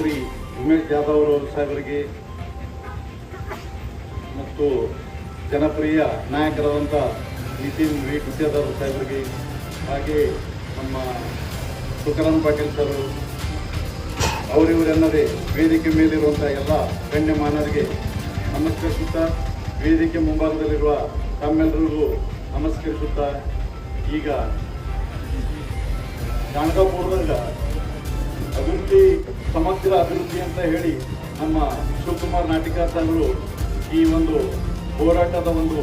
ಉಮೇಶ್ ಜಾಧವ್ ಅವರು ಸಾಹೇಬರಿಗೆ ಮತ್ತು ಜನಪ್ರಿಯ ನಾಯಕರಾದಂಥ ನಿತಿನ್ ವಿ. ಗುತ್ತೇದಾರ್ ಸಾಹೇಬರಿಗೆ, ಹಾಗೆ ನಮ್ಮ ತುಕಾರಾಮ್ ಪಾಟೀಲ್ ಸರ್ ಅವರಿವರೆನ್ನದೇ ವೇದಿಕೆ ಮೇಲಿರುವಂಥ ಎಲ್ಲ ಗಣ್ಯಮಾನರಿಗೆ ನಮಸ್ಕರಿಸುತ್ತಾ, ವೇದಿಕೆ ಮುಂಭಾಗದಲ್ಲಿರುವ ತಮ್ಮೆಲ್ಲರಿಗೂ ನಮಸ್ಕರಿಸುತ್ತಾ, ಈಗ ಗಾಣಗಾಪುರದಾಗ ಅಭಿವೃದ್ಧಿ ಸಮಗ್ರ ಅಭಿವೃದ್ಧಿ ಅಂತ ಹೇಳಿ ನಮ್ಮ ಶಿವಕುಮಾರ್ ನಾಟಿಕಾ ಈ ಒಂದು ಹೋರಾಟದ ಒಂದು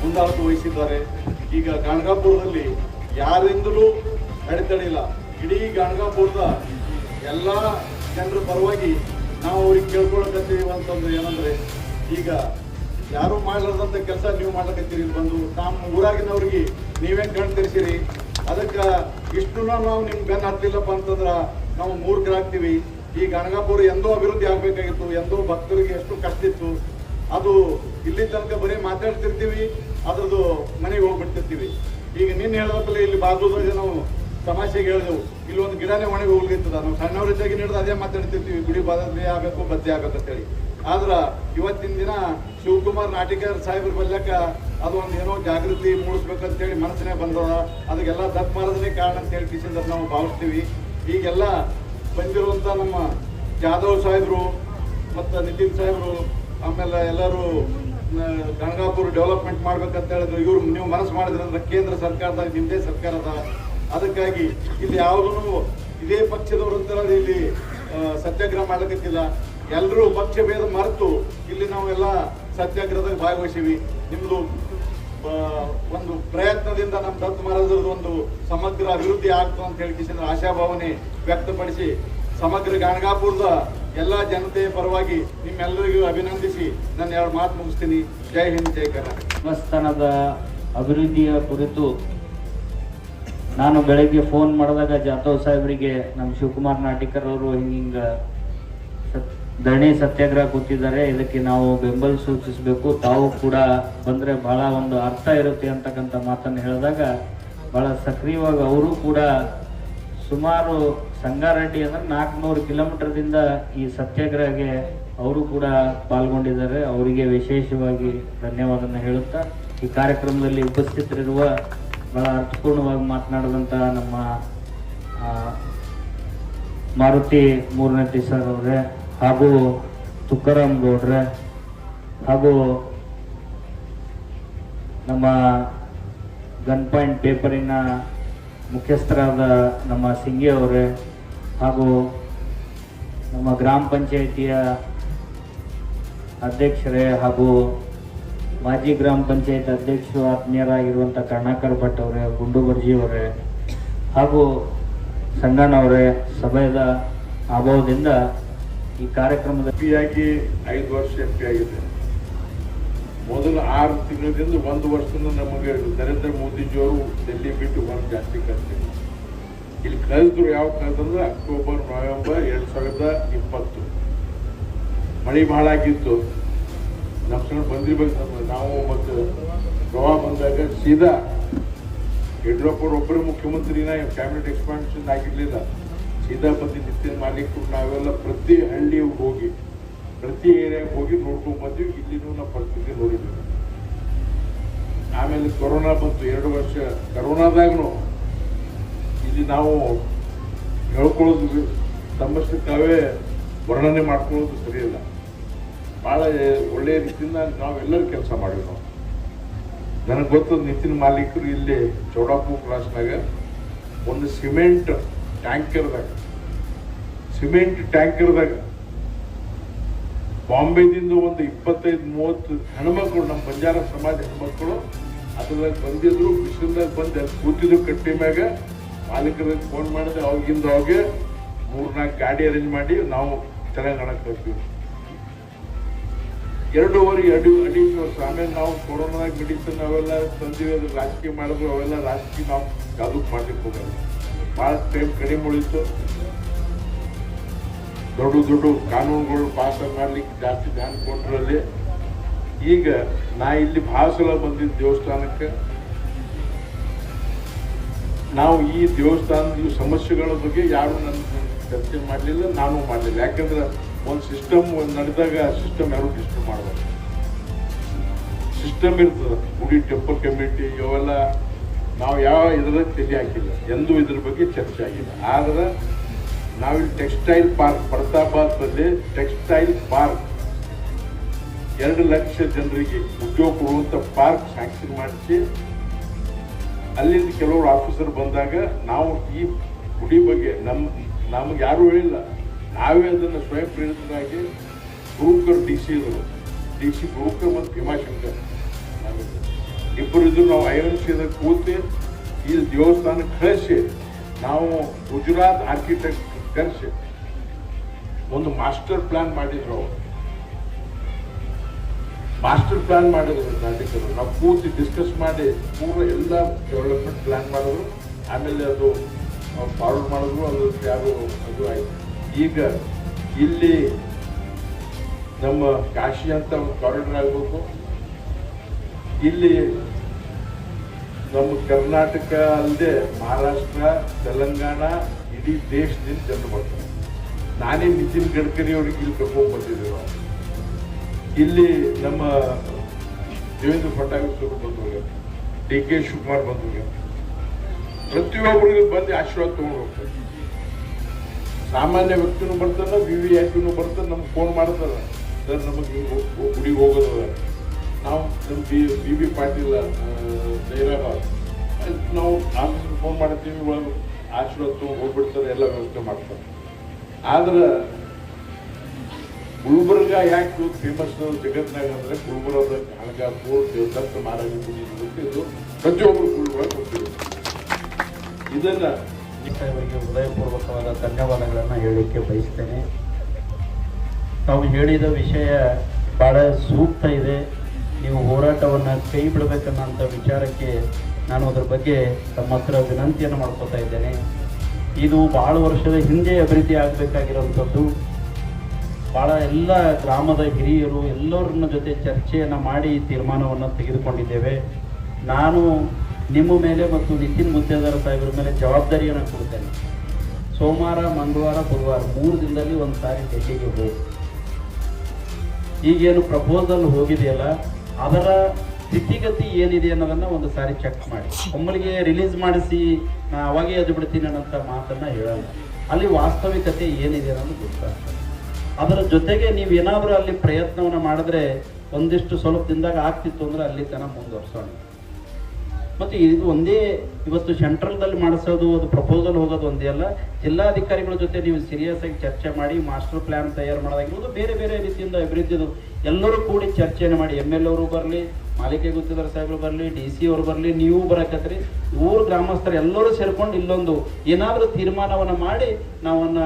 ಮುಂದಾಳತ್ವ ವಹಿಸಿದ್ದಾರೆ. ಈಗ ಗಾಣಗಾಪುರದಲ್ಲಿ ಯಾರಿಂದಲೂ ಅಡೆತಡೆಯಿಲ್ಲ. ಇಡೀ ಗಾಣಗಾಪುರದ ಎಲ್ಲ ಜನರ ಪರವಾಗಿ ನಾವು ಅವ್ರಿಗೆ ಕೇಳ್ಕೊಳಕತ್ತೀವಿ ಅಂತಂದ್ರೆ ಏನಂದ್ರೆ, ಈಗ ಯಾರು ಮಾಡಲಾರ್ದಂಥ ಕೆಲಸ ನೀವು ಮಾಡ್ಲಕತ್ತೀರಿ. ಬಂದು ತಮ್ಮ ಊರಾಗಿನವ್ರಿಗೆ ನೀವೇನು ಕಣ್ ಅದಕ್ಕೆ ಇಷ್ಟು ನಾವು ನಿಮ್ಗೆ ಬೆನ್ನು ಹತ್ತಲಿಲ್ಲಪ್ಪ ಅಂತಂದ್ರೆ ನಾವು ಮೂರ್ಖರಾಗ್ತೀವಿ ಈ ಗಣಗಾಪುರ ಎಂದೋ ಅಭಿವೃದ್ಧಿ ಆಗಬೇಕಾಗಿತ್ತು, ಎಂದೋ ಭಕ್ತರಿಗೆ ಎಷ್ಟು ಕಷ್ಟ ಇತ್ತು, ಅದು ಇಲ್ಲಿ ತನಕ ಬರೀ ಮಾತಾಡ್ತಿರ್ತೀವಿ, ಅದ್ರದ್ದು ಮನೆಗೆ ಹೋಗ್ಬಿಡ್ತಿರ್ತೀವಿ. ಈಗ ನಿನ್ನೆ ಹೇಳಿದಪ್ಪಲ್ಲಿ ಇಲ್ಲಿ ಬಾಜುದಾಗ ನಾವು ತಮಾಷೆಗೆ ಹೇಳಿದೆವು, ಇಲ್ಲಿ ಒಂದು ಗಿಡನೇ ಒಣಗಿ ಹೋಗ್ಲಿರ್ತದ ನಾವು ಸಣ್ಣವರಿದ್ದಾಗಿ ಹಿಡಿದು ಅದೇ ಮಾತಾಡ್ತಿರ್ತೀವಿ, ಗುಡಿ ಬಾದಲ್ಲಿ ಆಗಬೇಕು ಬದ್ದೆ ಆಗ್ಬೇಕು ಅಂತೇಳಿ ಆದ್ರೆ ಇವತ್ತಿನ ದಿನ ಶಿವಕುಮಾರ್ ನಾಟಿಕರ್ ಸಾಹೇಬ್ರ ಬಲ್ಯಕ ಅದು ಒಂದು ಏನೋ ಜಾಗೃತಿ ಮೂಡಿಸ್ಬೇಕಂತೇಳಿ ಮನಸ್ಸಿನೇ ಬಂದವ ಅದಕ್ಕೆಲ್ಲ ದಪ್ಪ ಮಾಡೋದನ್ನೇ ಕಾರಣ ಅಂತ ಹೇಳಿ ಕಿಸಿಂದ ನಾವು ಭಾವಿಸ್ತೀವಿ. ಈಗೆಲ್ಲ ಬಂದಿರುವಂಥ ನಮ್ಮ ಜಾಧವ್ ಸಾಹೇಬರು ಮತ್ತು ನಿತಿನ್ ಸಾಹೇಬರು ಆಮೇಲೆ ಎಲ್ಲರೂ ಗಣಗಾಪುರ ಡೆವಲಪ್ಮೆಂಟ್ ಮಾಡ್ಬೇಕಂತ ಹೇಳಿದ್ರು. ಇವರು ನೀವು ಮನಸ್ಸು ಮಾಡಿದ್ರೆ ಅಂದ್ರೆ ಕೇಂದ್ರ ಸರ್ಕಾರದಾಗ ನಿಮ್ಮದೇ ಸರ್ಕಾರ ಅದ. ಅದಕ್ಕಾಗಿ ಇಲ್ಲಿ ಯಾವುದೂ ಇದೇ ಪಕ್ಷದವರು ಅಂತ ಇಲ್ಲಿ ಸತ್ಯಾಗ್ರಹ ಮಾಡ್ಲಿಕ್ಕಿಲ್ಲ. ಎಲ್ಲರೂ ಪಕ್ಷ ಭೇದ ಮರೆತು ಇಲ್ಲಿ ನಾವೆಲ್ಲ ಸತ್ಯಾಗ್ರಹದಾಗ ಭಾಗವಹಿಸೀವಿ. ನಿಮ್ದು ಆ, ಒಂದು ಪ್ರಯತ್ನದಿಂದ ನಮ್ಮ ದತ್ತು ಮಹಾರಾಜರದ್ದು ಒಂದು ಸಮಗ್ರ ಅಭಿವೃದ್ಧಿ ಆಗ್ತು ಅಂತ ಹೇಳಿ ಆಶಾಭಾವನೆ ವ್ಯಕ್ತಪಡಿಸಿ ಸಮಗ್ರ ಗಾಣಗಾಪುರದ ಎಲ್ಲ ಜನತೆಯ ಪರವಾಗಿ ನಿಮ್ಮೆಲ್ಲರಿಗೂ ಅಭಿನಂದಿಸಿ ನಾನು ಎರಡು ಮಾತು ಮುಗಿಸ್ತೀನಿ. ಜೈ ಹಿಂದ್, ಜೈ ಕರ್ನಾಟಕ. ದೇವಸ್ಥಾನದ ಅಭಿವೃದ್ಧಿಯ ಕುರಿತು ನಾನು ಬೆಳಗ್ಗೆ ಫೋನ್ ಮಾಡಿದಾಗ ಜಾಧವ್ ಸಾಹೇಬರಿಗೆ ನಮ್ಮ ಶಿವಕುಮಾರ್ ನಾಟಿಕರ್ ಅವರು ಹಿಂಗ ಧರಣಿ ಸತ್ಯಾಗ್ರಹ ಕೂತಿದ್ದಾರೆ. ಇದಕ್ಕೆ ನಾವು ಬೆಂಬಲ ಸೂಚಿಸಬೇಕು. ತಾವು ಕೂಡ ಬಂದ್ರೆ ಬಹಳ ಒಂದು ಅರ್ಥ ಇರುತ್ತೆ ಅಂತಕ್ಕಂಥ ಮಾತನ್ನು ಹೇಳಿದಾಗ ಬಹಳ ಸಕ್ರಿಯವಾಗಿ ಅವರು ಕೂಡ ಸುಮಾರು ಸಂಗಾರೆಡ್ಡಿ ಅಂದ್ರೆ ನಾಲ್ಕುನೂರು ಕಿಲೋಮೀಟರ್ದಿಂದ ಈ ಸತ್ಯಾಗ್ರಹಕ್ಕೆ ಅವರು ಕೂಡ ಪಾಲ್ಗೊಂಡಿದ್ದಾರೆ. ಅವರಿಗೆ ವಿಶೇಷವಾಗಿ ಧನ್ಯವಾದನ ಹೇಳುತ್ತಾ, ಈ ಕಾರ್ಯಕ್ರಮದಲ್ಲಿ ಉಪಸ್ಥಿತರಿರುವ ಬಹಳ ಅರ್ಥಪೂರ್ಣವಾಗಿ ಮಾತನಾಡಿದಂಥ ನಮ್ಮ ಮಾರುತಿ ಮೂರನೇ ಸರ್ ಅವರೇ ಹಾಗೂ ತುಕಾರಾಮ್ ಗೌಡ್ರೆ ಹಾಗೂ ನಮ್ಮ ಗನ್ ಪಾಯಿಂಟ್ ಪೇಪರಿನ ಮುಖ್ಯಸ್ಥರಾದ ನಮ್ಮ ಸಿಂಗಿ ಅವರೇ ಹಾಗೂ ನಮ್ಮ ಗ್ರಾಮ ಪಂಚಾಯಿತಿಯ ಅಧ್ಯಕ್ಷರೇ ಹಾಗೂ ಮಾಜಿ ಗ್ರಾಮ ಪಂಚಾಯತ್ ಅಧ್ಯಕ್ಷರು ಆತ್ಮೀಯರಾಗಿರುವಂಥ ಕರ್ಣಾಕರ್ ಭಟ್ ಅವರೇ ಗುಂಡು ಅವರೇ ಹಾಗೂ ಸಂಗಣ್ಣವರೇ ಸಭೆಯ ಅಭಾವದಿಂದ ಈ ಕಾರ್ಯಕ್ರಮದ ಪಿ ಆಗಿ ಐದು ವರ್ಷ ಎಂ ಪಿ ಆಗಿದೆ ಮೊದಲು ಆರು ತಿಂಗಳಿಂದ ಒಂದು ವರ್ಷದಿಂದ ನಮಗೆ ನರೇಂದ್ರ ಮೋದಿಜಿಯವರು ಡೆಲ್ಲಿ ಬಿಟ್ಟು ಒಂದು ಜಾಸ್ತಿ ಕಲ್ತೀವಿ ಇಲ್ಲಿ ಕಲಿತರು ಯಾವ ಕಲಿತಂದ್ರೆ ಅಕ್ಟೋಬರ್, ನವೆಂಬರ್ ಎರಡು ಸಾವಿರದ ಇಪ್ಪತ್ತು. ಮಳೆ ಬಹಳ ಆಗಿತ್ತು. ನಮ್ಮ ಸಣ್ಣ ಬಂದಿರ್ಬೇಕು ನಾವು ಮತ್ತು ಪ್ರವಾಹ ಬಂದಾಗ ಸೀದಾ ಯಡಿಯೂರಪ್ಪ ಒಬ್ಬರೇ ಮುಖ್ಯಮಂತ್ರಿನ, ಕ್ಯಾಬಿನೆಟ್ ಎಕ್ಸ್ಪಾನ್ಷನ್ ಆಗಿರ್ಲಿಲ್ಲ. ಸೀದಾ ಬಂದು ನಿತಿನ್ ಮಾಲೀಕರು ನಾವೆಲ್ಲ ಪ್ರತಿ ಹಳ್ಳಿ ಹೋಗಿ, ಪ್ರತಿ ಏರಿಯಾಗೆ ಹೋಗಿ ನೋಡ್ಕೊಂಡು ಬಂದ್ವಿ. ಇಲ್ಲಿನೂ ನಾವು ಪರಿಸ್ಥಿತಿ ನೋಡಿದ್ವಿ. ಆಮೇಲೆ ಕೊರೋನಾ ಬಂತು. ಎರಡು ವರ್ಷ ಕರೋನಾದಾಗೂ ಇಲ್ಲಿ ನಾವು ಹೇಳ್ಕೊಳ್ಳೋದು ತಮ್ಮಷ್ಟು ತಾವೇ ವರ್ಣನೆ ಮಾಡ್ಕೊಳ್ಳೋದು ಸರಿಯಲ್ಲ. ಭಾಳ ಒಳ್ಳೆಯ ರೀತಿಯಿಂದ ನಾವೆಲ್ಲರೂ ಕೆಲಸ ಮಾಡಿವಿ ನಾವು ನನಗೆ ಗೊತ್ತು ನಿತಿನ್ ಮಾಲೀಕರು ಇಲ್ಲಿ ಚೌಡಾಪುರ ಕ್ರಾಸ್ನಾಗ ಒಂದು ಸಿಮೆಂಟ್ ಟ್ಯಾಂಕರ್ದಾಗ ಸಿಮೆಂಟ್ ಟ್ಯಾಂಕರ್ದಾಗ ಬಾಂಬೆದಿಂದ ಒಂದು ಇಪ್ಪತ್ತೈದು, ಮೂವತ್ತು ಹೆಣ್ಮಕ್ಳು ನಮ್ಮ ಬಂಜಾರ ಸಮಾಜ ಹೆಣ್ಮಕ್ಳು ಅದ್ರದಾಗ ಬಂದಿದ್ರು ಬಿಸಿಲ್ದಾಗ ಬಂದು ಕೂತಿದ್ರು ಕಟ್ಟಿ ಮ್ಯಾಗ. ಮಾಲೀಕರಿಗೆ ಫೋನ್ ಮಾಡಿದೆ ಅವಾಗಿಂದ ಅವಾಗೆ ಮೂರ್ನಾಲ್ಕು ಗಾಡಿ ಅರೇಂಜ್ ಮಾಡಿ ನಾವು ತೆಲಂಗಾಣಕ್ಕೆ ಹೋಗ್ತೀವಿ ಎರಡೂವರೆ, ಎರಡು, ಅಡಿ ಆಮೇಲೆ ನಾವು ಕೊರೋನಾದಾಗ ಮೆಡಿಸಿನ್ ಅವೆಲ್ಲ ತಂದಿವಿ, ಅದು ರಾಜಕೀಯ ಮಾಡಿದ್ರು, ಅವೆಲ್ಲ ರಾಜಕೀಯ ನಾವು ಯಾವುದಕ್ಕೆ ಮಾಡ್ಲಿಕ್ಕೆ ಹೋಗಲ್ಲ. ಭಾಳ ಟೈಮ್ ಕಡಿಮೆ ಉಳಿತು. ದೊಡ್ಡ ದೊಡ್ಡ ಕಾನೂನುಗಳು ಪಾಸ್ ಮಾಡಲಿಕ್ಕೆ ಜಾಸ್ತಿ ಧ್ಯಾನ ಕೊಟ್ಟರಲ್ಲಿ ಈಗ ನಾ ಇಲ್ಲಿ ಭಾಳ ಸಲ ಬಂದಿದ್ದ ದೇವಸ್ಥಾನಕ್ಕೆ ನಾವು ಈ ದೇವಸ್ಥಾನದ ಈ ಸಮಸ್ಯೆಗಳ ಬಗ್ಗೆ ಯಾರು ನನ್ನ ಚರ್ಚೆ ಮಾಡಲಿಲ್ಲ, ನಾನು ಮಾಡಲಿಲ್ಲ. ಯಾಕಂದ್ರೆ ಒಂದು ಸಿಸ್ಟಮ್ ನಡೆದಾಗ ಸಿಸ್ಟಮ್ ಯಾರು ಡಿಸ್ಟರ್ಬ್ ಮಾಡಬಾರ್ದು. ಸಿಸ್ಟಮ್ ಇರ್ತದೆ. ಗುಡಿ ಟೆಂಪಲ್ ಕಮಿಟಿ ಇವೆಲ್ಲ ನಾವು ಯಾವ ಇದ್ರಾಗ ತಲೆ ಹಾಕಿಲ್ಲ. ಎಂದೂ ಇದ್ರ ಬಗ್ಗೆ ಚರ್ಚೆ ಆಗಿಲ್ಲ. ಆದ್ರೆ ನಾವಿಲ್ಲಿ ಟೆಕ್ಸ್ಟೈಲ್ ಪಾರ್ಕ್ ಪ್ರತಾಪಾದಲ್ಲಿ ಟೆಕ್ಸ್ಟೈಲ್ ಪಾರ್ಕ್. ಎರಡು ಲಕ್ಷ ಜನರಿಗೆ ಉದ್ಯೋಗ ಕೊಡುವಂಥ ಪಾರ್ಕ್ ಸ್ಯಾಂಕ್ಷನ್ ಮಾಡಿಸಿ, ಅಲ್ಲಿಂದ ಕೆಲವರು ಆಫೀಸರ್ ಬಂದಾಗ ನಾವು ಈ ಗುಡಿ ಬಗ್ಗೆ ನಮ್ಮ ನಮಗೆ ಯಾರು ಹೇಳಿಲ್ಲ. ನಾವೇ ಅದನ್ನು ಸ್ವಯಂ ಪ್ರೇರಿತರಾಗಿ ಗುರುಕರ್ ಡಿ ಸಿ ಇದ್ರು ಡಿ ಸಿ ಗುರುಕರ್ ಮತ್ತು ಭೀಮಾಶಂಕರ್. ಇಬ್ಬರು ಇದ್ರು ನಾವು ಐರನ್ಸಿದಾಗ ಕೂತಿ ಈ ದೇವಸ್ಥಾನಕ್ಕೆ ಕಳಿಸಿ ನಾವು ಗುಜರಾತ್ ಆರ್ಕಿಟೆಕ್ಟ್ ಕರೆಸಿ ಒಂದು ಮಾಸ್ಟರ್ ಪ್ಲಾನ್ ಮಾಡಿದ್ರು ಮಾಸ್ಟರ್ ಪ್ಲಾನ್ ಮಾಡಿದ್ರು ನಾಟಕರು ನಾವು ಪೂರ್ತಿ ಡಿಸ್ಕಸ್ ಮಾಡಿ ಪೂರ್ವ ಎಲ್ಲ ಡೆವಲಪ್ಮೆಂಟ್ ಪ್ಲಾನ್ ಮಾಡಿದ್ರು. ಆಮೇಲೆ ಅದು ಫಾರ್ವರ್ಡ್ ಮಾಡಿದ್ರು. ಅದು ಯಾರು, ಅದು ಆಯ್ತು. ಈಗ ಇಲ್ಲಿ ನಮ್ಮ ಕಾಶಿ ಅಂತ ಒಂದು ಕಾರಿಡಾರ್ ಆಗಬೇಕು. ಇಲ್ಲಿ ನಮ್ಮ ಕರ್ನಾಟಕ ಅಲ್ಲದೆ ಮಹಾರಾಷ್ಟ್ರ, ತೆಲಂಗಾಣ ಇಡೀ ದೇಶದಿಂದ ಜನರು ಬರ್ತಾರೆ. ನಾನೇ ನಿತಿನ್ ಗಡ್ಕರಿ ಅವ್ರಿಗೆ ಇಲ್ಲಿ ಕರ್ಕೊಂಡು ಬಂದಿದ್ದೀವಿ ನಾವು. ಇಲ್ಲಿ ನಮ್ಮ ದೇವೇಂದ್ರ ಫಡ್ನವೀಸ್ ಅವರು ಬಂದವ್ರೆ, ಡಿ ಕೆ ಶಿವಕುಮಾರ್ ಬಂದವ್ರೆ. ಪ್ರತಿಯೊಬ್ಬರಿಗೂ ಬಂದು ಆಶೀರ್ವಾದ ತಗೊಂಡು ಹೋಗ್ತಾರೆ. ಸಾಮಾನ್ಯ ವ್ಯಕ್ತಿನೂ ಬರ್ತಾನ ವಿ ವಿ ಐ ಪಿನೂ ನಮ್ಗೆ ಫೋನ್ ಮಾಡ್ತಾರೆ ಸರ್, ನಮಗೆ ಗುಡಿಗೆ ಹೋಗೋದು ನಾವು ನಮ್ಮ ಬಿ ಬಿ ಬಿ ಪಾಟೀಲ್ ನಾವು ಆಫೀಸ್ಗೆ ಫೋನ್ ಮಾಡ್ತೀವಿ ಆಶೀರ್ವಾದ ತಗೊಂಡು ಹೋಗ್ಬಿಡ್ತಾರೆ, ಎಲ್ಲ ವ್ಯವಸ್ಥೆ ಮಾಡ್ತಾರೆ. ಆದ್ರೆ ಗುಲ್ಬರ್ಗ ಯಾಕೆ ಫೇಮಸ್ ಜಗತ್ನಾಗ ಅಂದ್ರೆ ಗುಲ್ಬರ್ಗದ ಕನಗಾಪುರ ದೇವದತ್ತ ಮಹಾರಾಜ ಇದು ಪ್ರತಿಯೊಬ್ಬರು ಗುಲ್ಬರ್ಗ ಗೊತ್ತಿರುತ್ತೆ ಇದನ್ನ ಹೃದಯಪೂರ್ವಕವಾದ ಧನ್ಯವಾದಗಳನ್ನು ಹೇಳಲಿಕ್ಕೆ ಬಯಸ್ತೇನೆ. ನಾವು ಹೇಳಿದ ವಿಷಯ ಬಹಳ ಸೂಕ್ತ ಇದೆ. ನೀವು ಹೋರಾಟವನ್ನು ಕೈ ಬಿಡಬೇಕನ್ನೋಂಥ ವಿಚಾರಕ್ಕೆ ನಾನು ಅದರ ಬಗ್ಗೆ ತಮ್ಮ ಹತ್ರ ವಿನಂತಿಯನ್ನು ಮಾಡ್ಕೋತಾ ಇದ್ದೇನೆ. ಇದು ಭಾಳ ವರ್ಷದ ಹಿಂದೆ ಅಭಿವೃದ್ಧಿ ಆಗಬೇಕಾಗಿರುವಂಥದ್ದು. ಭಾಳ ಎಲ್ಲ ಗ್ರಾಮದ ಹಿರಿಯರು ಎಲ್ಲರನ್ನ ಜೊತೆ ಚರ್ಚೆಯನ್ನು ಮಾಡಿ ತೀರ್ಮಾನವನ್ನು ತೆಗೆದುಕೊಂಡಿದ್ದೇವೆ. ನಾನು ನಿಮ್ಮ ಮೇಲೆ ಮತ್ತು ನಿತಿನ್ ಮುತ್ತೇದಾರ ಸಾಹೇಬರ ಮೇಲೆ ಜವಾಬ್ದಾರಿಯನ್ನು ಕೊಡ್ತೇನೆ. ಸೋಮವಾರ, ಮಂಗಳವಾರ, ಬುಧವಾರ ಮೂರು ದಿನದಲ್ಲಿ ಒಂದು ಸಾರಿ ಡೆಲ್ಲಿಗೆ ಹೋಗಿ. ಈಗೇನು ಪ್ರಪೋಸಲ್ ಹೋಗಿದೆಯಲ್ಲ, ಅದರ ಸ್ಥಿತಿಗತಿ ಏನಿದೆ ಅನ್ನೋದನ್ನ ಒಂದು ಸಾರಿ ಚೆಕ್ ಮಾಡಿ. ಒಮ್ಮಲಿಗೆ ರಿಲೀಸ್ ಮಾಡಿಸಿ ನಾ ಅವಾಗೇ ಅದು ಬಿಡ್ತೀನಿ ಅನ್ನೋಂಥ ಮಾತನ್ನ ಹೇಳಲ್ಲ. ಅಲ್ಲಿ ವಾಸ್ತವಿಕತೆ ಏನಿದೆ ಅನ್ನೋದು ಗೊತ್ತಾಗ್ತದೆ. ಅದರ ಜೊತೆಗೆ ನೀವು ಏನಾದರೂ ಅಲ್ಲಿ ಪ್ರಯತ್ನವನ್ನು ಮಾಡಿದ್ರೆ ಒಂದಿಷ್ಟು ಸ್ವಲ್ಪ ದಿನದಾಗ ಆಗ್ತಿತ್ತು ಅಂದ್ರೆ ಅಲ್ಲಿ ತನಕ ಮುಂದುವರ್ಸೋಣ. ಮತ್ತು ಇದು ಒಂದೇ ಇವತ್ತು ಸೆಂಟ್ರಲ್ದಲ್ಲಿ ಮಾಡಿಸೋದು ಅದು ಪ್ರಪೋಸಲ್ ಹೋಗೋದು ಒಂದೇ ಅಲ್ಲ. ಜಿಲ್ಲಾಧಿಕಾರಿಗಳ ಜೊತೆ ನೀವು ಸೀರಿಯಸ್ ಆಗಿ ಚರ್ಚೆ ಮಾಡಿ ಮಾಸ್ಟರ್ ಪ್ಲ್ಯಾನ್ ತಯಾರು ಮಾಡೋದಾಗಿರ್ಬೋದು ಬೇರೆ ಬೇರೆ ರೀತಿಯಿಂದ ಅಭಿವೃದ್ಧಿ ಎಲ್ಲರೂ ಕೂಡಿ ಚರ್ಚೆಯನ್ನು ಮಾಡಿ ಎಂ ಎಲ್ ಅವರು ಬರಲಿ ಮಾಲಿಕೆ ಗುತ್ತಿದಾರ ಸಾಹೇಬ್ರು ಬರಲಿ, ಡಿ ಸಿ ಅವ್ರು ಬರಲಿ, ನೀವು ಬರಕತ್ರಿ. ಊರು ಗ್ರಾಮಸ್ಥರು ಎಲ್ಲರೂ ಸೇರ್ಕೊಂಡು ಇಲ್ಲೊಂದು ಏನಾದರೂ ತೀರ್ಮಾನವನ್ನು ಮಾಡಿ ನಾವನ್ನ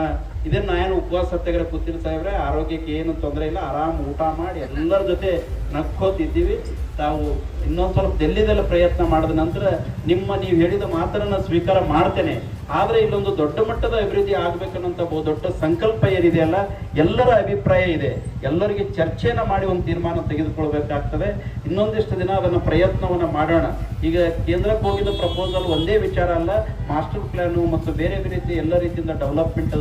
ಇದನ್ನ ನಾನು ಉಪವಾಸ ಸತ್ಯಾಗ್ರಹ ಕೂತಿರ ಸಾಹೇಬ್ರೆ, ಆರೋಗ್ಯಕ್ಕೆ ಏನು ತೊಂದರೆ ಇಲ್ಲ, ಆರಾಮ್ ಊಟ ಮಾಡಿ ಎಲ್ಲರ ಜೊತೆ ನಕ್ಕೋತಿದ್ದೀವಿ. ತಾವು ಇನ್ನೊಂದು ಸ್ವಲ್ಪ ದೆಲ್ಲಿದೆಲ್ಲ ಪ್ರಯತ್ನ ಮಾಡಿದ ನಂತರ ನಿಮ್ಮ ನೀವು ಹೇಳಿದ ಮಾತನ್ನ ಸ್ವೀಕಾರ ಮಾಡ್ತೇನೆ. ಆದ್ರೆ ಇಲ್ಲೊಂದು ದೊಡ್ಡ ಮಟ್ಟದ ಅಭಿವೃದ್ಧಿ ಆಗ್ಬೇಕನ್ನಂತ ಬಹು ದೊಡ್ಡ ಸಂಕಲ್ಪ ಏನಿದೆಯಲ್ಲ ಎಲ್ಲರ ಅಭಿಪ್ರಾಯ ಇದೆ. ಎಲ್ಲರಿಗೆ ಚರ್ಚೆನ ಮಾಡಿ ಒಂದು ತೀರ್ಮಾನ ತೆಗೆದುಕೊಳ್ಬೇಕಾಗ್ತದೆ. ಇನ್ನೊಂದಿಷ್ಟು ದಿನ ಅದನ್ನು ಪ್ರಯತ್ನವನ್ನು ಮಾಡೋಣ. ಈಗ ಕೇಂದ್ರಕ್ಕೆ ಹೋಗಿದ್ದ ಪ್ರಪೋಸಲ್ ಒಂದೇ ವಿಚಾರ ಅಲ್ಲ ಮಾಸ್ಟರ್ ಪ್ಲಾನು ಮತ್ತು ಬೇರೆ ಬೇರೆ ರೀತಿ ಎಲ್ಲ ರೀತಿಯಿಂದ ಡೆವಲಪ್ಮೆಂಟ್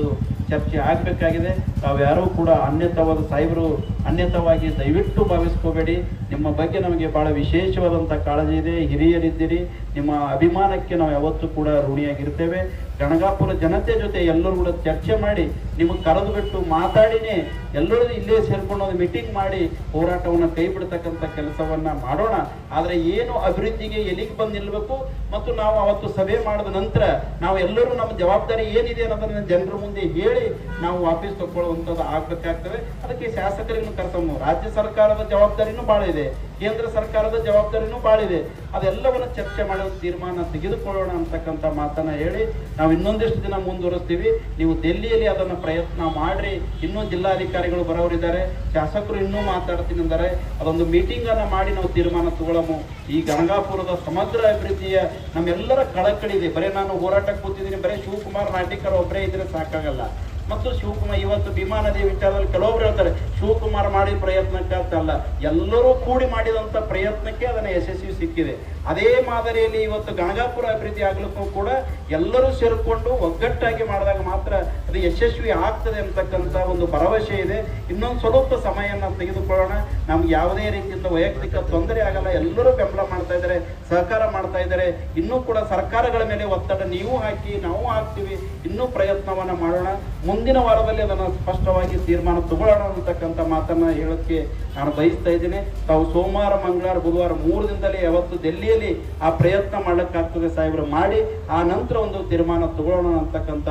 ಚರ್ಚೆ ಆಗಬೇಕಾಗಿದೆ. ತಾವ್ಯಾರೂ ಕೂಡ ಅನ್ಯತವಾದ ಸಾಹೇಬರು ಅನ್ಯತವಾಗಿ ದಯವಿಟ್ಟು ಭಾವಿಸ್ಕೋಬೇಡಿ. ನಿಮ್ಮ ಬಗ್ಗೆ ನಮಗೆ ಭಾಳ ವಿಶೇಷವಾದಂಥ ಕಾಳಜಿ ಇದೆ. ಹಿರಿಯರಿದ್ದೀರಿ. ನಿಮ್ಮ ಅಭಿಮಾನಕ್ಕೆ ನಾವು ಯಾವತ್ತೂ ಕೂಡ ಋಣಿಯಾಗಿರ್ತೇವೆ. ಗಣಗಾಪುರ ಜನತೆ ಜೊತೆ ಎಲ್ಲರೂ ಕೂಡ ಚರ್ಚೆ ಮಾಡಿ ನಿಮಗೆ ಕರೆದು ಬಿಟ್ಟು ಮಾತಾಡಿನೇ ಎಲ್ಲರೂ ಇಲ್ಲೇ ಸೇರ್ಕೊಂಡು ಒಂದು ಮೀಟಿಂಗ್ ಮಾಡಿ ಹೋರಾಟವನ್ನು ಕೈ ಬಿಡ್ತಕ್ಕಂಥ ಕೆಲಸವನ್ನ ಮಾಡೋಣ. ಆದರೆ ಏನು ಅಭಿವೃದ್ಧಿಗೆ ಎಲ್ಲಿಗೆ ಬಂದು ನಿಲ್ಲಬೇಕು ಮತ್ತು ನಾವು ಅವತ್ತು ಸಭೆ ಮಾಡಿದ ನಂತರ ನಾವು ಎಲ್ಲರೂ ನಮ್ಮ ಜವಾಬ್ದಾರಿ ಏನಿದೆ ಅನ್ನೋದನ್ನ ಜನರ ಮುಂದೆ ಹೇಳಿ ನಾವು ವಾಪಸ್ ತಗೊಳ್ಳುವಂಥದ್ದು ಆಗ್ತವೆ ಅದಕ್ಕೆ ಶಾಸಕರಿಗೂ ಕರ್ತವ್ಯ ರಾಜ್ಯ ಸರ್ಕಾರದ ಜವಾಬ್ದಾರಿನೂ ಭಾಳ ಇದೆ, ಕೇಂದ್ರ ಸರ್ಕಾರದ ಜವಾಬ್ದಾರಿನೂ ಭಾಳ ಇದೆ. ಅದೆಲ್ಲವನ್ನು ಚರ್ಚೆ ಮಾಡೋ ತೀರ್ಮಾನ ತೆಗೆದುಕೊಳ್ಳೋಣ ಅಂತಕ್ಕಂಥ ಮಾತನ್ನ ಹೇಳಿ ನಾವು ಇನ್ನೊಂದಿಷ್ಟು ದಿನ ಮುಂದುವರಿಸ್ತೀವಿ. ನೀವು ದೆಲ್ಲಿಯಲ್ಲಿ ಅದನ್ನು ಪ್ರಯತ್ನ ಮಾಡಿರಿ. ಇನ್ನೂ ಜಿಲ್ಲಾಧಿಕಾರಿಗಳು ಬರೋರಿದ್ದಾರೆ ಶಾಸಕರು ಇನ್ನೂ ಮಾತಾಡ್ತೀನಿ ಅಂದರೆ ಅದೊಂದು ಮೀಟಿಂಗನ್ನು ಮಾಡಿ ನಾವು ತೀರ್ಮಾನ ತಗೊಳ್ಳೋಮು. ಈ ಗಣಗಾಪುರದ ಸಮಗ್ರ ಅಭಿವೃದ್ಧಿಯ ನಮ್ಮೆಲ್ಲರ ಕಳಕಳಿ ಇದೆ ಬರೀ ನಾನು ಹೋರಾಟಕ್ಕೆ ಕೂತಿದ್ದೀನಿ, ಬರೀ ಶಿವಕುಮಾರ್ ನಾಟಿಕರ್ ಒಬ್ಬರೇ ಇದ್ರೆ ಸಾಕಾಗಲ್ಲ. ಮತ್ತು ಶಿವಕುಮಾರ್ ಇವತ್ತು ಭೀಮಾನದಿ ವಿಚಾರದಲ್ಲಿ ಕೆಲವೊಬ್ರು ಹೇಳ್ತಾರೆ, ಶಿವಕುಮಾರ್ ಮಾಡಿದ ಪ್ರಯತ್ನಕ್ಕೆ ಅಂತ ಅಲ್ಲ, ಎಲ್ಲರೂ ಕೂಡಿ ಮಾಡಿದಂತ ಪ್ರಯತ್ನಕ್ಕೆ ಅದನ್ನ ಯಶಸ್ವಿ ಸಿಕ್ಕಿದೆ. ಅದೇ ಮಾದರಿಯಲ್ಲಿ ಇವತ್ತು ಗಣಗಾಪುರ ಅಭಿವೃದ್ಧಿ ಆಗ್ಲಿಕ್ಕೂ ಕೂಡ ಎಲ್ಲರೂ ಸೇರಿಕೊಂಡು ಒಗ್ಗಟ್ಟಾಗಿ ಮಾಡಿದಾಗ ಮಾತ್ರ ಅದು ಯಶಸ್ವಿ ಆಗ್ತದೆ ಅಂತಕ್ಕಂಥ ಒಂದು ಭರವಸೆ ಇದೆ. ಇನ್ನೊಂದು ಸ್ವಲ್ಪ ಸಮಯನ ತೆಗೆದುಕೊಳ್ಳೋಣ. ನಮ್ಗೆ ಯಾವುದೇ ರೀತಿಯಿಂದ ವೈಯಕ್ತಿಕ ತೊಂದರೆ ಆಗಲ್ಲ. ಎಲ್ಲರೂ ಬೆಂಬಲ ಮಾಡ್ತಾ ಇದ್ದಾರೆ, ಸಹಕಾರ ಮಾಡ್ತಾ ಇದ್ದಾರೆ. ಇನ್ನೂ ಕೂಡ ಸರ್ಕಾರಗಳ ಮೇಲೆ ಒತ್ತಡ ನೀವು ಹಾಕಿ, ನಾವು ಹಾಕ್ತೀವಿ. ಇನ್ನೂ ಪ್ರಯತ್ನವನ್ನ ಮಾಡೋಣ. ಮುಂದಿನ ವಾರದಲ್ಲಿ ಅದನ್ನು ಸ್ಪಷ್ಟವಾಗಿ ತೀರ್ಮಾನ ತಗೊಳ್ಳೋಣ ಅಂತಕ್ಕಂಥ ಮಾತನ್ನು ಹೇಳೋಕ್ಕೆ ನಾನು ಬಯಸ್ತಾ ಇದ್ದೀನಿ. ತಾವು ಸೋಮವಾರ, ಮಂಗಳವಾರ, ಬುಧವಾರ ಮೂರು ದಿನದಲ್ಲಿ ಯಾವತ್ತು ದೆಲ್ಲಿಯಲ್ಲಿ ಆ ಪ್ರಯತ್ನ ಮಾಡ್ಲಿಕ್ಕಾಗ್ತದೆ ಸಾಹೇಬರು, ಮಾಡಿ. ಆ ನಂತರ ಒಂದು ತೀರ್ಮಾನ ತಗೊಳ್ಳೋಣ ಅಂತಕ್ಕಂಥ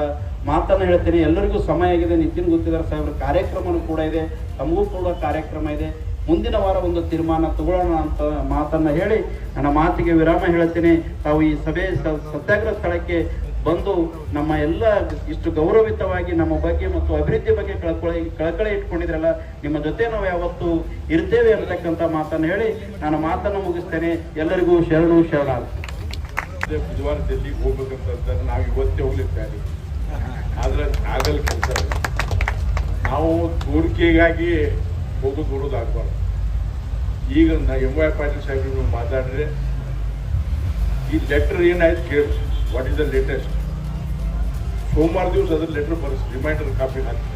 ಮಾತನ್ನು ಹೇಳ್ತೇನೆ. ಎಲ್ಲರಿಗೂ ಸಮಯ ಆಗಿದೆ. ನಿತಿನ್ ಗುತ್ತಿದಾರ ಸಾಹೇಬ್ರ, ಕಾರ್ಯಕ್ರಮನೂ ಕೂಡ ಇದೆ. ತಮಗೂ ಕೂಡ ಕಾರ್ಯಕ್ರಮ ಇದೆ. ಮುಂದಿನ ವಾರ ಒಂದು ತೀರ್ಮಾನ ತಗೊಳ್ಳೋಣ ಅಂತ ಮಾತನ್ನು ಹೇಳಿ, ನನ್ನ ಮಾತಿಗೆ ವಿರಾಮ ಹೇಳ್ತೇನೆ. ತಾವು ಈ ಸಭೆ ಸತ್ಯಾಗ್ರಹ ಸ್ಥಳಕ್ಕೆ ಬಂದು ನಮ್ಮ ಎಲ್ಲ ಇಷ್ಟು ಗೌರವಿತವಾಗಿ ನಮ್ಮ ಬಗ್ಗೆ ಮತ್ತು ಅಭಿವೃದ್ಧಿ ಬಗ್ಗೆ ಕಳಕಳಿ ಇಟ್ಕೊಂಡಿದ್ರಲ್ಲ, ನಿಮ್ಮ ಜೊತೆ ನಾವು ಯಾವತ್ತು ಇರ್ತೇವೆ ಅಂತಕ್ಕಂಥ ಮಾತನ್ನು ಹೇಳಿ ನಾನು ಮಾತನ್ನು ಮುಗಿಸ್ತೇನೆ. ಎಲ್ಲರಿಗೂ ಶರಣು ಅದೇ ಬುಧವಾರ ಡೆಲ್ಲಿಗೆ ಹೋಗ್ಬೇಕಂತ ನಾವು ಇವತ್ತೇ ಹೋಗ್ಲಿಕ್ಕೆ ಆದ್ರೆ ಆಗಲ್ ಕೆಲಸ ನಾವು ಹೂಡಿಕೆಗಾಗಿ ಹೋಗೋದು ಬರೋದು ಆಗ್ಬಾರ್ದು. ಈಗ ಎಂ ವೈ ಪಾಟೀಲ್ ಸಾಹೇಬ್ ಮಾತಾಡಿದ್ರೆ ಈ ಲೆಟರ್ ಏನಾಯ್ತು ಕೇಳಿ ವಾಟ್ ಇಸ್ ದ ಲೇಟೆಸ್ಟ್ ಸೋಮವಾರ ದಿವಸ ಅದ್ರ ಲೆಟರ್ ಬರ್ಸಿ ರಿಮೈಂಡರ್ ಕಾಪಿ ಹಾಕಿ.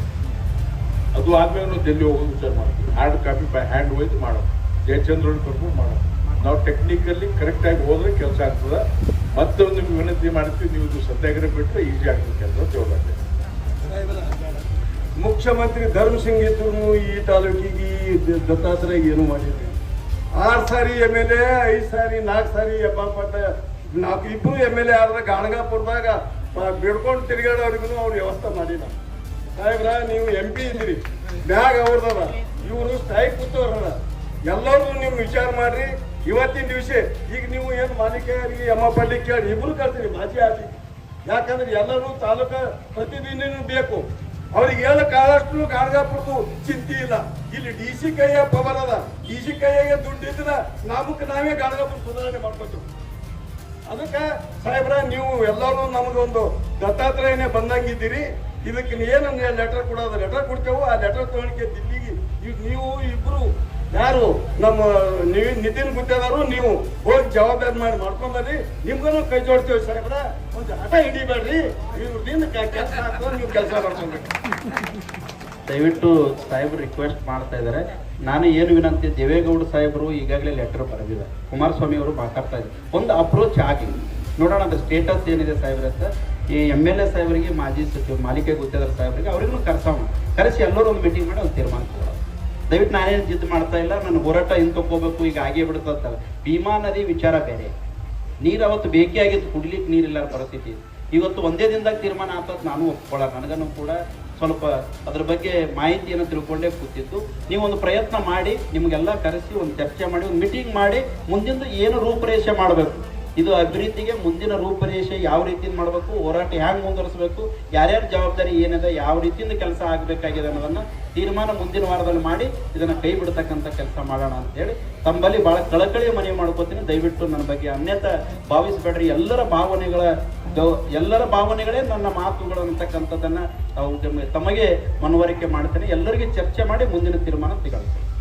ಅದು ಆದ್ಮೇಲೆ ನಾವು ಡೆಲ್ಲಿ ಹೋಗೋದು ವಿಚಾರ ಮಾಡ್ತೀವಿ. Hard copy by hand wise ಮಾಡೋದು. ಜಯಚಂದ್ರನ್ ಕರ್ಕೊಂಡು ಮಾಡೋದು. ನಾವು ಟೆಕ್ನಿಕಲ್ಲಿ ಕರೆಕ್ಟಾಗಿ ಹೋದ್ರೆ ಕೆಲಸ ಆಗ್ತದೆ. ಮತ್ತೊಂದು ವಿನಂತಿ ಮಾಡ್ತೀವಿ, ನೀವು ಇದು ಸತ್ಯಾಗ್ರಹ ಬಿಟ್ಟರೆ ಈಸಿ ಆಗ್ತದೆ ಕೆಲಸ ತಗೊಳ್ಳಿ ಮುಖ್ಯಮಂತ್ರಿ ಧರ್ಮ ಸಿಂಗ್ ಇದ್ರು ಈ ತಾಲೂಕಿಗೆ ದತ್ತಾತ್ರೇಯ ಏನು ಮಾಡಿದ್ರಿ? ಆರು ಸಾರಿ ಎಂ ಐದು ಸಾರಿ, ನಾಲ್ಕು ಸಾರಿ ಹೆಬ್ಬಾಪಟ್ಟ ನಾಲ್ಕು ಇಬ್ಬರು ಎಂ ಎಲ್ ಎ ಆದ್ರೆ ಗಾಣಗಾಪುರದಾಗ ಬಿಡ್ಕೊಂಡು ತಿರುಗಾಡೋರಿಗೂ ಅವ್ರು ವ್ಯವಸ್ಥೆ ಮಾಡಿಲ್ಲ. ಸಾಹೇಬ್ರ, ನೀವು ಎಂ ಪಿ ಇದ್ರಿ ಬ್ಯಾಗ್ ಅವ್ರದದ. ಇವರು ಸ್ಟ್ರೈಕ್ ಕೂತವ್ರದ ಎಲ್ಲರೂ ನೀವು ವಿಚಾರ ಮಾಡ್ರಿ. ಇವತ್ತಿನ ದಿವಸ ಈಗ ನೀವು ಏನು ಎಮ್ಮ ಪಲ್ಲಿ ಕೇಳಿ, ಇಬ್ರು ಕಳ್ತೀರಿ ಮಾಜಿ ಆಗಿ. ಯಾಕಂದ್ರೆ ಎಲ್ಲರೂ ತಾಲೂಕ ಪ್ರತಿದಿನ ಬೇಕು. ಅವ್ರಿಗೆ ಹೇಳ ಕಾಳಷ್ಟು ಗಾಣಗಾಪುರದು ಚಿಂತೆ ಇಲ್ಲ. ಇಲ್ಲಿ ಡಿ ಸಿ ಕೈಯ ಪವರ್ ಅದ. ಡಿ ಸಿ ಕೈಯಾಗೆ ದುಡ್ಡಿದ್ರ ನಾವೇ ಗಾಣಗಾಪುರ ಸುಧಾರಣೆ ಮಾಡ್ಕೊತೀವಿ. ಅದಕ್ಕೆ ಸಾಹೇಬ್ರ, ನೀವು ಎಲ್ಲರೂ ನಮಗೊಂದು ದತ್ತಾತ್ರೇಯನೇ ಬಂದಂಗಿದ್ದೀರಿ. ಇದಕ್ಕೆ ಏನು ಲೆಟರ್ ಕೊಡೋದು ಲೆಟರ್ ಕೊಡ್ತೇವೆ, ಆ ಲೆಟರ್ ತಗೊಳಕ್ಕೆ ದಿಲ್ಲಿಗೆ ನೀವು ಇಬ್ರು ಯಾರು? ನಮ್ಮ ನಿತಿನ್ ಗುತ್ತೇದಾರು, ನೀವು ಹೋಗಿ ಜವಾಬ್ದಾರಿ ಮಾಡಿ ಮಾಡ್ಕೊಂಬರ್ರಿ. ನಿಮ್ಗೂ ಕೈ ಜೋಡ್ತೇವೆ ಸಾಹೇಬ್ರ. ಒಂದು ಹಠ ಹಿಡಿಬೇಡ್ರಿ. ಇವ್ರದಿಂದ ಕೆಲಸ ನೀವು ಕೆಲಸ ಮಾಡ್ಕೊಬೇಕು ದಯವಿಟ್ಟು ಸಾಹೇಬ್ರು ರಿಕ್ವೆಸ್ಟ್ ಮಾಡ್ತಾ ಇದ್ದಾರೆ. ನಾನು ಏನು ವಿನಂತಿ, ದೇವೇಗೌಡ ಸಾಹೇಬರು ಈಗಾಗಲೇ ಲೆಟರ್ ಬರೆದಿದ್ದಾರೆ. ಕುಮಾರಸ್ವಾಮಿ ಅವರು ಮಾತಾಡ್ತಾ ಇದ್ದಾರೆ. ಒಂದು ಅಪ್ರೋಚ್ ಆಗಿ. ನೋಡೋಣ, ಅದು ಸ್ಟೇಟಸ್ ಏನಿದೆ ಸಾಹೇಬ್ರ ಅಂತ. ಈ ಎಂ ಎಲ್ ಎ ಸಾಹೇಬರಿಗೆ, ಮಾಜಿ ಸಚಿವ, ಮಾಲಿಕೆ ಗುತ್ತೇದಾರ ಸಾಹೇಬರಿಗೆ ಅವ್ರಿಗೂ ಕರೆಸೋಣ. ಕರೆಸಿ ಎಲ್ಲರೂ ಒಂದು ಮೀಟಿಂಗ್ ಮಾಡಿ ಒಂದು ತೀರ್ಮಾನ ಕೊಡೋಣ. ದಯವಿಟ್ಟು ನಾನೇನು ಜಿದ್ದು ಮಾಡ್ತಾ ಇಲ್ಲ, ನನ್ನ ಹೋರಾಟ ಹಿಂದಕ್ಕೆ ಹೋಗ್ಬೇಕು, ಈಗ ಆಗೇ ಬಿಡ್ತಂತಲ್ಲ ಭೀಮಾ ನದಿ ವಿಚಾರ ಬೇರೆ. ನೀರು ಅವತ್ತು ಬೇಕೇ ಆಗಿತ್ತು ಕುಡಿಲಿಕ್ಕೆ ನೀರಿಲ್ಲ ಪರಿಸ್ಥಿತಿ. ಇವತ್ತು ಒಂದೇ ದಿನದಾಗ ತೀರ್ಮಾನ ಆಗ್ತದ, ನಾನು ಒಪ್ಕೊಳ್ಳ ನನಗನ್ನು ಕೂಡ ಸ್ವಲ್ಪ ಅದ್ರ ಬಗ್ಗೆ ಮಾಹಿತಿಯನ್ನು ತಿಳ್ಕೊಂಡೇ ಕೂತಿತ್ತು. ನೀವು ಒಂದು ಪ್ರಯತ್ನ ಮಾಡಿ, ನಿಮಗೆಲ್ಲ ಕರೆಸಿ, ಒಂದು ಚರ್ಚೆ ಮಾಡಿ, ಒಂದು ಮೀಟಿಂಗ್ ಮಾಡಿ, ಮುಂದಿಂದು ಏನು ರೂಪರೇಷೆ ಮಾಡಬೇಕು? ಇದು ಅಭಿವೃದ್ಧಿಗೆ ಮುಂದಿನ ರೂಪರೇಷೆ ಯಾವ ರೀತಿಯಿಂದ ಮಾಡಬೇಕು, ಹೋರಾಟ ಹ್ಯಾಂಗ್ ಮುಂದುವರಿಸಬೇಕು, ಯಾರ್ಯಾರ ಜವಾಬ್ದಾರಿ ಏನಿದೆ, ಯಾವ ರೀತಿಯಿಂದ ಕೆಲಸ ಆಗಬೇಕಾಗಿದೆ ಅನ್ನೋದನ್ನ ತೀರ್ಮಾನ ಮುಂದಿನ ವಾರದಲ್ಲಿ ಮಾಡಿ ಇದನ್ನ ಕೈ ಬಿಡ್ತಕ್ಕಂಥ ಕೆಲಸ ಮಾಡೋಣ ಅಂತೇಳಿ ತಮ್ಮಲ್ಲಿ ಬಹಳ ಕಳಕಳಿಯ ಮನವಿ ಮಾಡ್ಕೋತೀನಿ. ದಯವಿಟ್ಟು ನನ್ನ ಬಗ್ಗೆ ಅನ್ಯತ ಭಾವಿಸಬೇಡ್ರಿ. ಎಲ್ಲರ ಭಾವನೆಗಳ ಗೌ- ಎಲ್ಲರ ಭಾವನೆಗಳೇ ನನ್ನ ಮಾತುಗಳು ತಮಗೆ ಮನವರಿಕೆ ಮಾಡ್ತೇನೆ. ಎಲ್ಲರಿಗೆ ಚರ್ಚೆ ಮಾಡಿ ಮುಂದಿನ ತೀರ್ಮಾನ ತೆಗೆದುಕೊಳ್ಳಿ